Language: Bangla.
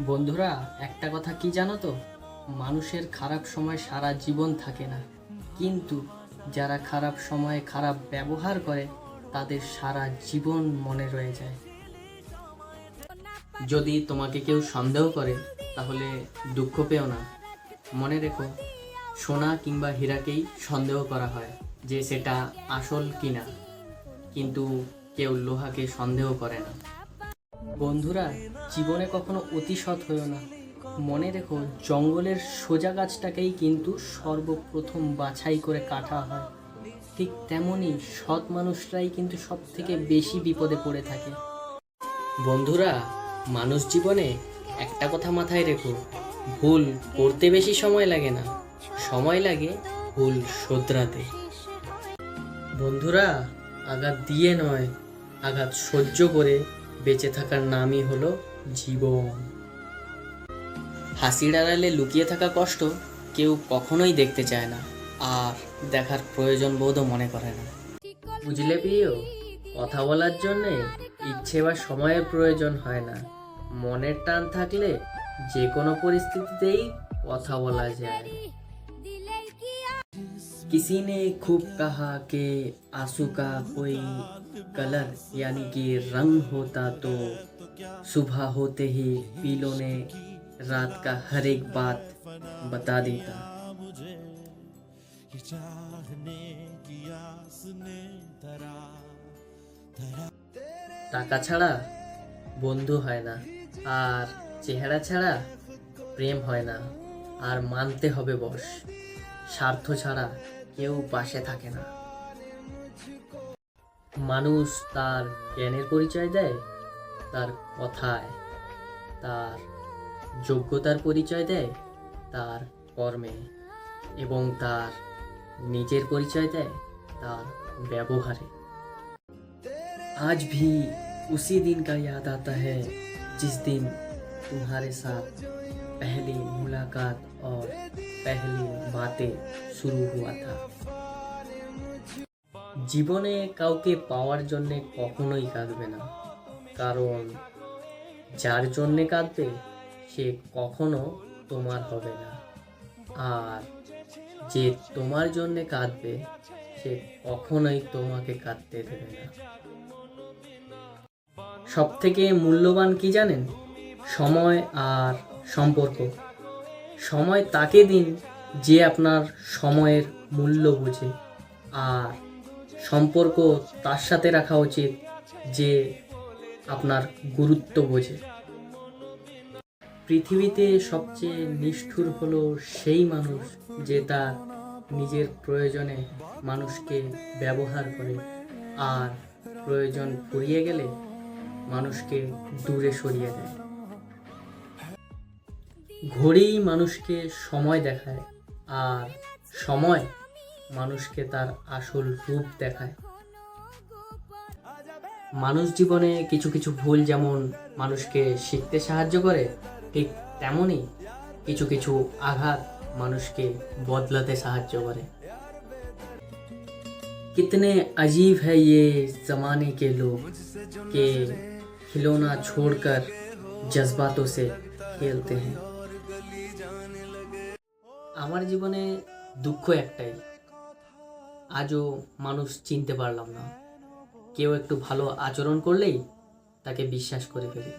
বন্ধুরা, একটা কথা কি জানো তো? মানুষের খারাপ সময় সারা জীবন থাকে না। কিন্তু যারা খারাপ সময়ে খারাপ ব্যবহার করে, তাদের সারা জীবন মনে রয়ে যায়। যদি তোমাকে কেউ সন্দেহ করে, তাহলে দুঃখ পেও না। মনে রেখো, সোনা কিংবা হীরাকেই সন্দেহ করা হয় যে সেটা আসল কিনা। কিন্তু কেউ লোহাকে সন্দেহ করে না। বন্ধুরা, জীবনে কখনো অতিসৎ হয়েও না। মনে রেখো, জঙ্গলের সোজা গাছটাকেই কিন্তু সর্বপ্রথম বাছাই করে কাটা হয়। ঠিক তেমনই সৎ মানুষরাই কিন্তু সব থেকে বেশি বিপদে পড়ে থাকে। বন্ধুরা, মানুষ জীবনে একটা কথা মাথায় রেখো, ভুল করতে বেশি সময় লাগে না। সময় লাগে ভুল শোধরাতে। বন্ধুরা, আঘাত দিয়ে নয়, আঘাত সহ্য করে বেঁচে থাকার নামই হলো জীবন। হাসির আড়ালে লুকিয়ে থাকা কষ্ট কেউ কখনোই দেখতে চায় না, আর দেখার প্রয়োজন বোধও মনে করে না। বুঝলে প্রিয়, কথা বলার জন্যে ইচ্ছে বা সময়ের প্রয়োজন হয় না। মনের টান থাকলে যে কোনো পরিস্থিতিতেই কথা বলা যায়। किसी ने खूब कहा कि आंसू का कोई कलर यानी कि रंग होता तो सुबह होते ही पीलों ने रात का हर एक बात बता देता টাকা ছাড়া বন্ধু হয় না আর চেহারা ছাড়া প্রেম হয় না আর মানতে হবে বস স্বার্থ ছাড়া কেউ পাশে থাকে না মানুষ তার জ্ঞানের পরিচয় দেয় তার কথায় তার যোগ্যতার পরিচয় দেয় তার কর্মে এবং তার নিজের পরিচয় দেয় তার ব্যবহারে आज भी उसी दिन का याद आता है जिस दिन तुम्हारे साथ पहली मुलाकात और पहली बातें शुरू हुआ था জীবনে কাউকে পাওয়ার জন্যে কখনোই কাঁদবে না কারণ যার জন্যে কাঁদবে সে কখনো তোমার হবে না আর যে তোমার জন্যে কাঁদবে সে কখনোই তোমাকে কাঁদতে দেবে না সব থেকে মূল্যবান কি জানেন সময় আর সম্পর্ক। সময় তাকে দিন যে আপনার সময়ের মূল্য বোঝে। আর সম্পর্ক তার সাথে রাখা উচিত যে আপনার গুরুত্ব বোঝে। পৃথিবীতে সবচেয়ে নিষ্ঠুর হলো সেই মানুষ যে তার নিজের প্রয়োজনে মানুষকে ব্যবহার করে। আর প্রয়োজন ফুরিয়ে গেলে মানুষকে দূরে সরিয়ে দেয়। ঘড়ি মানুষকে সময় দেখায় আর সময় মানুষকে তার আসল রূপ দেখায় মানুষ জীবনে কিছু কিছু ভুল যেমন মানুষকে শিখতে সাহায্য করে ঠিক তেমনই কিছু কিছু আঘাত মানুষকে বদলাতে সাহায্য করে कितने अजीब है ये जमाने के लोग के खिलौना छोड़कर जज्बातों से खेलते हैं আমার জীবনে দুঃখ একটাই। আজও মানুষ চিনতে পারলাম না। কেউ একটু ভালো আচরণ করলেই তাকে বিশ্বাস করে ফেলি।